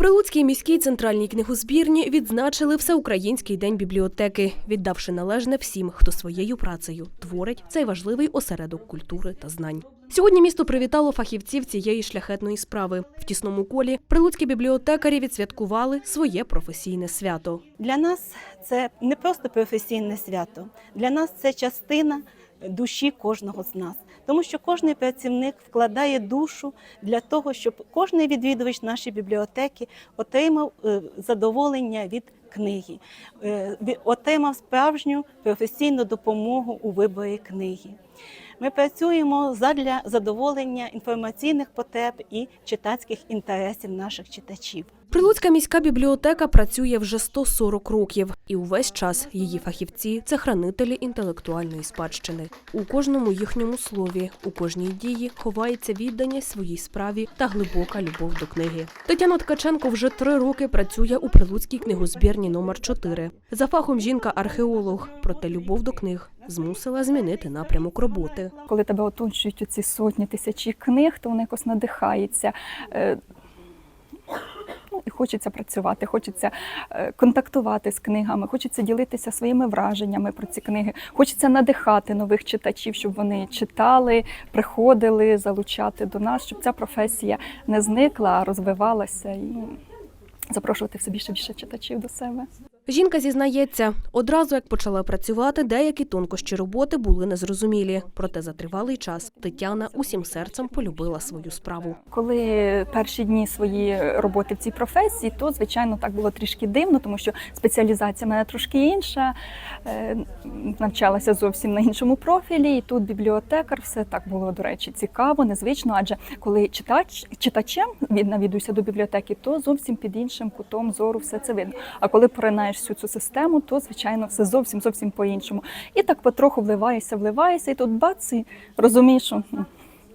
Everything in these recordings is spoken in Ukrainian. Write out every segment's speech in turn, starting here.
Прилуцькій міській центральній книгозбірні відзначили Всеукраїнський день бібліотеки, віддавши належне всім, хто своєю працею творить цей важливий осередок культури та знань. Сьогодні місто привітало фахівців цієї шляхетної справи. В тісному колі прилуцькі бібліотекарі відсвяткували своє професійне свято. Для нас це не просто професійне свято, для нас це частина душі кожного з нас. Тому що кожен працівник вкладає душу для того, щоб кожен відвідувач нашої бібліотеки отримав е, задоволення від книги, е, отримав справжню професійну допомогу у виборі книги. Ми працюємо задля задоволення інформаційних потреб і читацьких інтересів наших читачів. Прилуцька міська бібліотека працює вже 140 років, і увесь час її фахівці це хранителі інтелектуальної спадщини. У кожному їхньому слові, у кожній дії ховається відданість своїй справі та глибока любов до книги. Тетяна Ткаченко вже три роки працює у Прилуцькій книгозбірні номер 4 За фахом жінка археолог, проте любов до книг змусила змінити напрямок роботи. коли тебе оточують ці сотні тисячі книг, то воно якось надихається. Е, Ну, і хочеться працювати, хочеться е, контактувати з книгами, хочеться ділитися своїми враженнями про ці книги, хочеться надихати нових читачів, щоб вони читали, приходили, залучати до нас, щоб ця професія не зникла, а розвивалася і запрошувати все більше більше читачів до себе. Жінка зізнається, одразу як почала працювати, деякі тонкощі роботи були незрозумілі. Проте за тривалий час Тетяна усім серцем полюбила свою справу. Коли перші дні свої роботи в цій професії, то звичайно так було трішки дивно, тому що спеціалізація мене трошки інша. е, Навчалася зовсім на іншому профілі, і тут бібліотекар, все так було, до речі, цікаво, незвично. Адже коли читач читачем від- навідуюся до бібліотеки, то зовсім під іншим кутом зору все це видно. А коли поринаєш всю цю систему, то звичайно все зовсім зовсім по-іншому. І так потроху вливаєшся, вливаєшся, і тут бац, і розумієш, що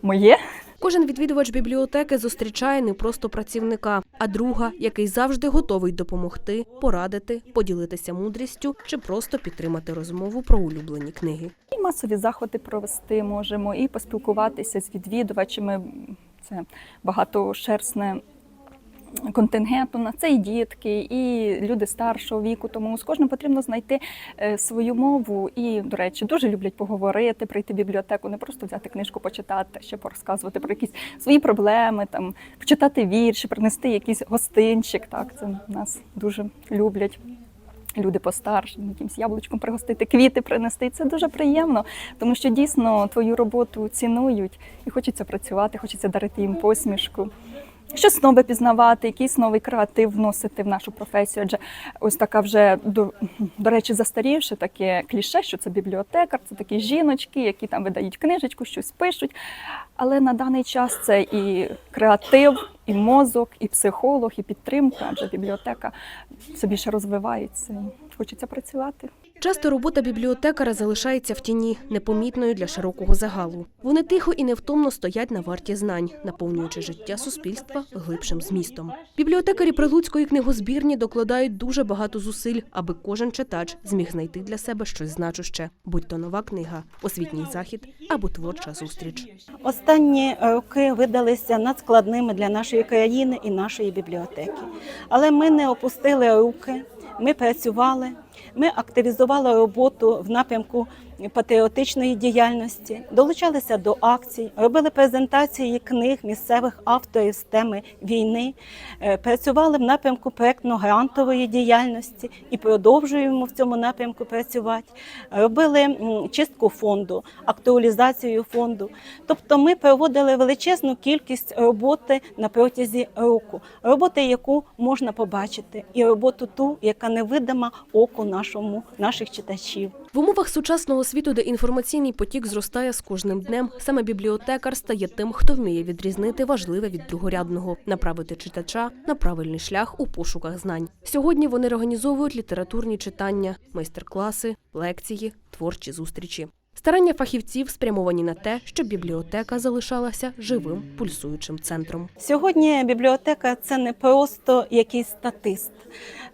моє. Кожен відвідувач бібліотеки зустрічає не просто працівника, а друга, який завжди готовий допомогти, порадити, поділитися мудрістю чи просто підтримати розмову про улюблені книги. І масові заходи провести можемо, і поспілкуватися з відвідувачами. Це багатошерстне контингент у нас це і дітки, і люди старшого віку. Тому з кожним потрібно знайти е, свою мову. І, до речі, дуже люблять поговорити, прийти в бібліотеку, не просто взяти книжку, почитати, ще порозказувати про якісь свої проблеми, там почитати вірші, принести якийсь гостинчик. Так, це нас дуже люблять. Люди постарші, якимось яблучком пригостити, квіти принести. Це дуже приємно, тому що дійсно твою роботу цінують і хочеться працювати, хочеться дарити їм посмішку. Щось нове пізнавати, якийсь новий креатив вносити в нашу професію. Адже ось така вже до, до речі, застарівши таке кліше, що це бібліотекар, це такі жіночки, які там видають книжечку, щось пишуть. Але на даний час це і креатив, і мозок, і психолог, і підтримка, адже бібліотека все більше розвивається. Хочеться працювати. Часто робота бібліотекара залишається в тіні, непомітною для широкого загалу. Вони тихо і невтомно стоять на варті знань, наповнюючи життя суспільства глибшим змістом. Бібліотекарі Прилуцької книгозбірні докладають дуже багато зусиль, аби кожен читач зміг знайти для себе щось значуще, будь то нова книга, освітній захід або творча зустріч. Останні роки видалися надскладними для нашої країни і нашої бібліотеки. Але ми не опустили руки, ми працювали, ми активізували роботу в напрямку патріотичної діяльності, долучалися до акцій, робили презентації книг місцевих авторів з теми війни, е, працювали в напрямку проєктно-грантової діяльності і продовжуємо в цьому напрямку працювати. Робили чистку фонду, актуалізацію фонду. Тобто ми проводили величезну кількість роботи на протязі року, роботи, яку можна побачити, і роботу ту, яка невидима оку нашому наших читачів. В умовах сучасного світу, де інформаційний потік зростає з кожним днем, саме бібліотекар стає тим, хто вміє відрізнити важливе від другорядного, направити читача на правильний шлях у пошуках знань. Сьогодні вони організовують літературні читання, майстер-класи, лекції, творчі зустрічі. Старання фахівців спрямовані на те, щоб бібліотека залишалася живим пульсуючим центром. Сьогодні бібліотека це не просто якийсь статист,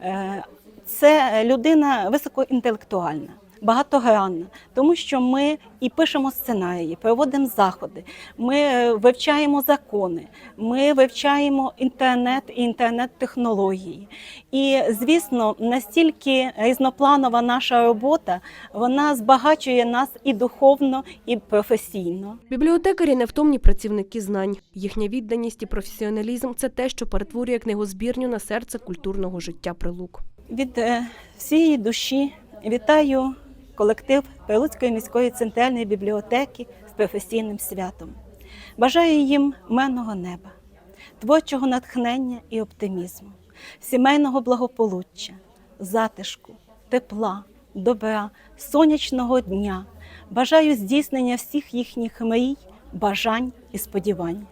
Е, це людина високоінтелектуальна. багатогранна, тому що ми і пишемо сценарії, проводимо заходи, ми е, вивчаємо закони, ми вивчаємо інтернет і інтернет-технології. І, звісно, настільки різнопланова наша робота, вона збагачує нас і духовно, і професійно. Бібліотекарі невтомні працівники знань. Їхня відданість і професіоналізм це те, що перетворює книгозбірню на серце культурного життя Прилук. Від е, всієї душі вітаю колектив Прилуцької міської центральної бібліотеки з професійним святом. Бажаю їм мирного неба, творчого натхнення і оптимізму, сімейного благополуччя, затишку, тепла, добра, сонячного дня. Бажаю здійснення всіх їхніх мрій, бажань і сподівань.